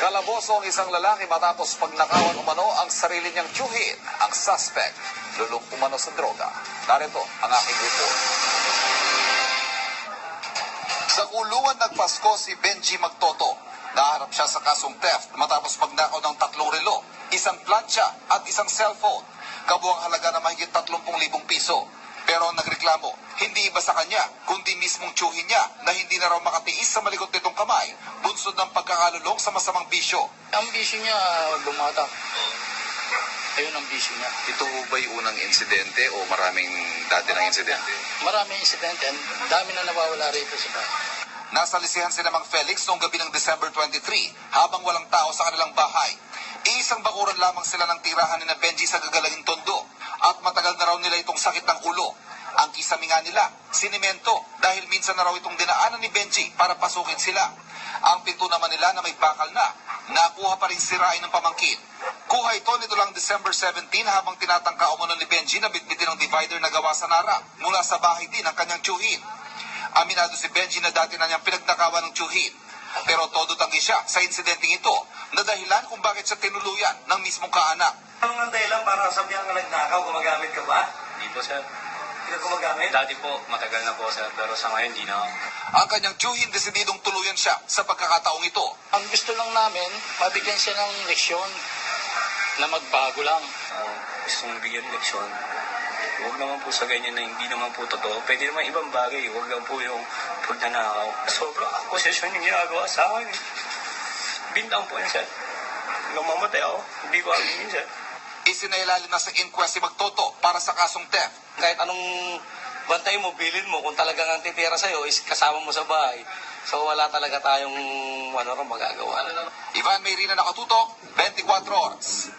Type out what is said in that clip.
Kalaboso ang isang lalaki matapos pagnakawan umano ang sarili niyang tiyuhin. Ang suspect, lulong umano sa droga. Narito ang aking report. Sa kulungan nagpasko si Benji Magtoto. Naharap siya sa kasong theft matapos magnakaw ng tatlong relo, isang plancha at isang cellphone. Kabuang halaga na mahigit 30,000 piso. Pero ang nagreklamo, hindi iba sa kanya, kundi mismong tiyuhin niya na hindi na raw makatiis sa malikot nitong kamay, bunsod ng pagkakalulong sa masamang bisyo. Ang bisyo niya, bumata. Ayun ang bisyo niya. Ito ba'y unang insidente o maraming dati ng insidente? Maraming insidente. Ang dami na nawawala rito sa bahay. Nasa lisihan si Mang Felix noong gabi ng December 23 habang walang tao sa kanilang bahay. Iisang bakuran lamang sila ng tirahan ni na Benji sa gagalangin tondo itong sakit ng ulo. Ang kisami nga nila, sinimento dahil minsan na raw itong dinaanan ni Benji para pasukin sila. Ang pinto naman nila na may bakal na, nakuha pa rin sirain ng pamangkin. Kuha ito nito lang December 17 habang tinatangka umano ni Benji na bitbitin ng divider na gawa sa Nara mula sa bahay din ng kanyang tiyuhin. Aminado si Benji na dati na niyang pinagnakawan ng tiyuhin. Pero todo tanggi siya sa insidenteng ito na dahilan kung bakit siya tinuluyan ng mismong kaanak. Ano ang dahilan para sabihan ka nagnakaw? Gumagamit ka ba? Po, sir. Hindi ka gumagamit? Dati po, matagal na po, sir. Pero sa ngayon, hindi na ako. Ang kanyang tiyuhin desididong tuluyan siya sa pagkakataong ito. Ang gusto lang namin, mabigyan siya ng leksyon na magbago lang. Uh, gusto mong bigyan ng leksyon. Huwag naman po sa ganyan na hindi naman po totoo. Pwede naman ibang bagay. Huwag lang po yung pagnanakaw. Sobrang akusasyon yung ginagawa sa akin. Bintang po yun, sir. Nung mamatay ako, hindi ko alam yun, sir isinailalim na sa inquest si Magtoto para sa kasong theft. Kahit anong bantay mo, bilin mo, kung talagang ang titira sa'yo is kasama mo sa bahay. So wala talaga tayong ano, magagawa. Ivan Mayrina nakatutok, 24 hours.